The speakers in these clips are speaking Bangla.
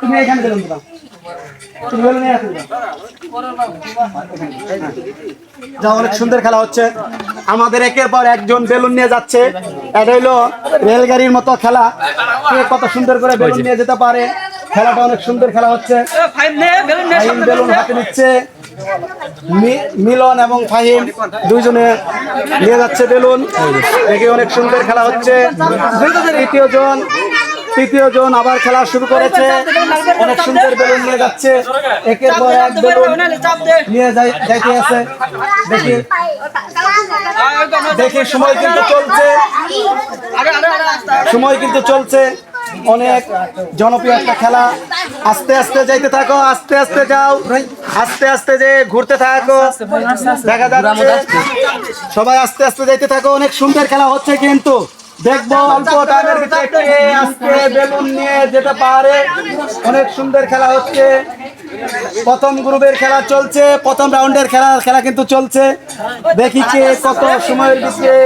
তুমি এখানে বেলুন দাও তুমি বেলুন নিয়ে আসো যা অনেক সুন্দর খেলা হচ্ছে। আমাদের একের পর একজন বেলুন নিয়ে যাচ্ছে। এটা হইল রেলগাড়ির মতো খেলা। কে কত সুন্দর করে বেলুন নিয়ে যেতে পারে। খেলাটা অনেক সুন্দর খেলা হচ্ছে। বেলুন হাতে নিচ্ছে। মি- মিলন এবং ফাহিম দুইজনে নিয়ে যাচ্ছে বেলুন। দেখে অনেক সুন্দর খেলা হচ্ছে। তৃতীয় জন তৃতীয় জন আবার খেলা শুরু করেছে। অনেক সুন্দর বেলুন নিয়ে যাচ্ছে। একের পর এক বেলুন নিয়ে যাই- যাইতে আছে। দেখি। দেখি, সময় কিন্তু চলছে। সময় কিন্তু চলছে। অনেক জনপ্রিয় একটা খেলা। আস্তে আস্তে যাইতে থাকো, আস্তে আস্তে যাও। আস্তে আস্তে যে ঘুরতে থাকো। দেখা যাচ্ছে। সবাই আস্তে আস্তে যাইতে থাকো। অনেক সুন্দর খেলা হচ্ছে কিন্তু। দেখব অল্প টাইমের ভিতরে আজকে বেলুন নিয়ে যেতে পারে। অনেক সুন্দর খেলা হচ্ছে। প্রথম গ্রুপের খেলা চলছে, প্রথম রাউন্ডের খেলা খেলা কিন্তু চলছে। দেখি কে কত সময়ের ভিতরে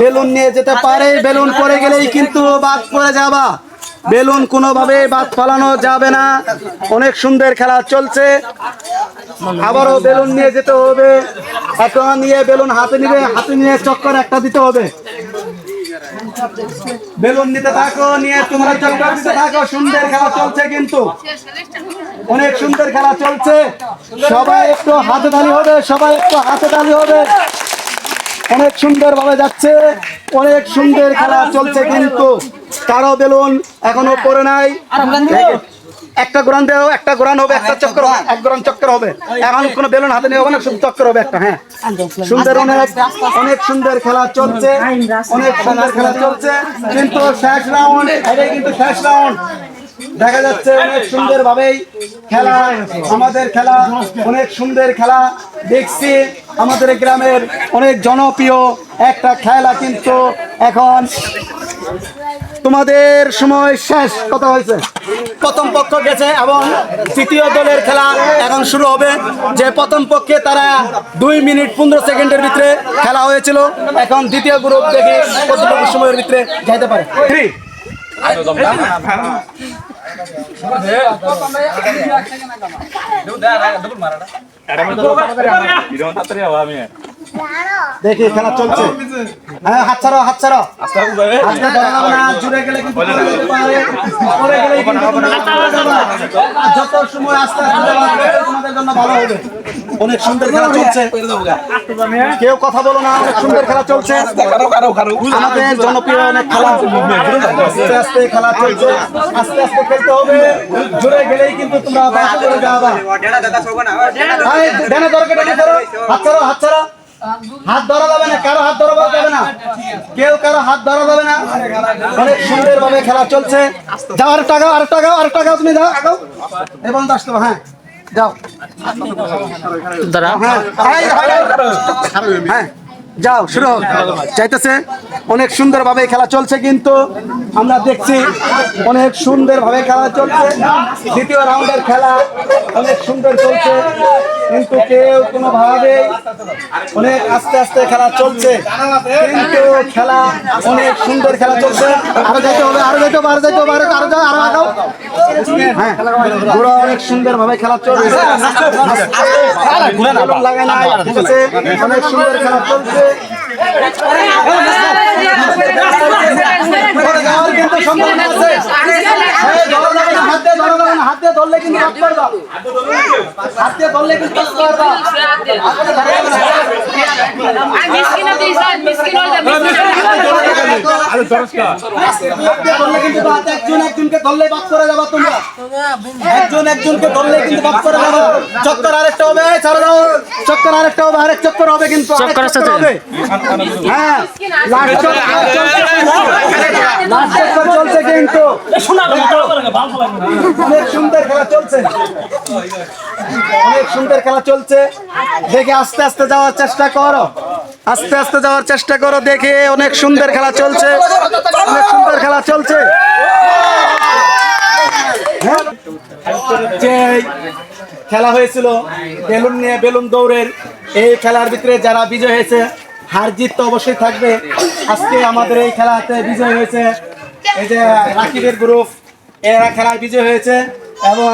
বেলুন নিয়ে যেতে পারে। বেলুন পড়ে গেলেই কিন্তু বাদ পড়ে যাবা। বেলুন কোনোভাবে বাদ ফলানো যাবে না। অনেক সুন্দর খেলা চলছে। আবারও বেলুন নিয়ে যেতে হবে। একটা নিয়ে বেলুন হাতে নিবে, হাতে নিয়ে চক্কর একটা দিতে হবে। বেলুন দিতে থাকো, নিয়ে তোমরা চক্কর দিতে থাকো, সুন্দর খেলা চলছে কিন্তু। অনেক সুন্দর খেলা চলছে। সবাই একটু হাতে তালি হবে, সবাই একটু হাতে তালি হবে। অনেক সুন্দর ভাবে যাচ্ছে, অনেক সুন্দর খেলা চলছে কিন্তু। তারও বেলুন এখনও পরে নাই। একটা গ্রান দেও একটা গ্রহণ হবে একটা চক্কর হবে এক গ্রহণ চক্কর হবে। এখন কোনো বেলুন হাতে নেই অনেক সুন্দর শুধু চক্কর হবে একটা হ্যাঁ। সুন্দর অনেক অনেক সুন্দর খেলা চলছে অনেক সুন্দর খেলা চলছে কিন্তু শেষ রাউন্ড এটাই কিন্তু শেষ রাউন্ড দেখা যাচ্ছে অনেক সুন্দর ভাবেই খেলা আমাদের খেলা অনেক সুন্দর খেলা। দেখছি আমাদের গ্রামের অনেক জনপ্রিয় একটা খেলা কিন্তু এখন তোমাদের সময় শেষ। কত হয়েছে? প্রথম পক্ষ গেছে এবং তৃতীয় দলের খেলা এখন শুরু হবে যে প্রথম পক্ষে তারা দুই মিনিট পনেরো সেকেন্ডের ভিতরে খেলা হয়েছিল। এখন দ্বিতীয় গ্রুপ দেখে কতটুকু সময়ের ভিতরে যাইতে পারে. দেখি, খেলা চলছে। হ্যাঁ হাত ছাড়ো হাত ছাড়ো। আজকে জুড়ে গেলে যত সময় আস্তে আস্তে তোমাদের জন্য ভালো হবে। অনেক সুন্দর খেলা চলছে। কেউ কথা বলো না, অনেক সুন্দর খেলা চলছে। আমাদের জনপ্রিয় অনেক খেলা। আস্তে আস্তে খেলা চলছে। আস্তে আস্তে খেলতে হবে। জুড়ে গেলেই কিন্তু তোমরা হাত ধরা যাবে না, কারও হাত ধরা যাবে না। কেউ কারও হাত ধরা যাবে না। অনেক সুন্দর ভাবে খেলা চলছে। যাও আর টাকা আর টাকা আর টাকা তুমি যাও। এবং আসতে হ্যাঁ। যাও। হ্যাঁ হ্যাঁ যাও শুরু হোক। চাইতেছে অনেক সুন্দর ভাবে খেলা চলছে কিন্তু আমরা দেখছি অনেক সুন্দর ভাবে খেলা চলছে। দ্বিতীয় রাউন্ডের খেলা অনেক সুন্দর চলছে। কিন্তু কেউ কোনো ভাবে অনেক আস্তে আস্তে খেলা চলছে। কিন্তু খেলা অনেক সুন্দর খেলা চলছে। আরও যাইতে হবে, আরও যাইতে হবে, আরও যাইতে হবে, আরও আরও আরও আগাও। হ্যাঁ অনেক সুন্দর ভাবে খেলা চলছে। অনেক সুন্দর খেলা চলছে। হাত ধরলে কিন্তু। হাত ধরলে কিন্তু। হাত ধরলে কিন্তু একজন একজনকে ধরলে বাদ করে যাবা তোমরা একজন একজনকে ধরলে কিন্তু বাদ করে যাবা চক্কর আরেকটা হবে দাও চক্কর আরেকটা হবে আরেক চক্কর হবে কিন্তু চক্কর হবে হ্যাঁ লাস্ট চক্কর চলছে কিন্তু অনেক সুন্দর খেলা চলছে। অনেক সুন্দর খেলা চলছে। দেখে আস্তে আস্তে যাওয়ার চেষ্টা করো। আস্তে আস্তে যাওয়ার চেষ্টা করো, দেখে অনেক সুন্দর খেলা চলছে। অনেক সুন্দর খেলা চলছে। হ্যাঁ? খেলা হয়েছিল বেলুন নিয়ে বেলুন দৌড়ের। এই খেলার ভিতরে যারা বিজয় হয়েছে হার জিত তো অবশ্যই থাকবে। আজকে আমাদের এই খেলাতে বিজয় হয়েছে। এই যে রাকিবের গ্রুপ এরা খেলায় বিজয় হয়েছে এবং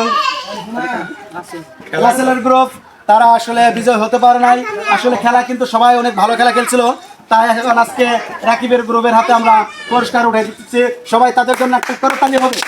গ্রুপ, তারা আসলে বিজয় হতে পারে নাই। আসলে খেলা কিন্তু সবাই অনেক ভালো খেলা খেলছিল। তাই এখন আজকে রাকিবের গ্রুপের হাতে আমরা পুরস্কার উঠে দিচ্ছি। সবাই তাদের জন্য একটা করতালি হবে।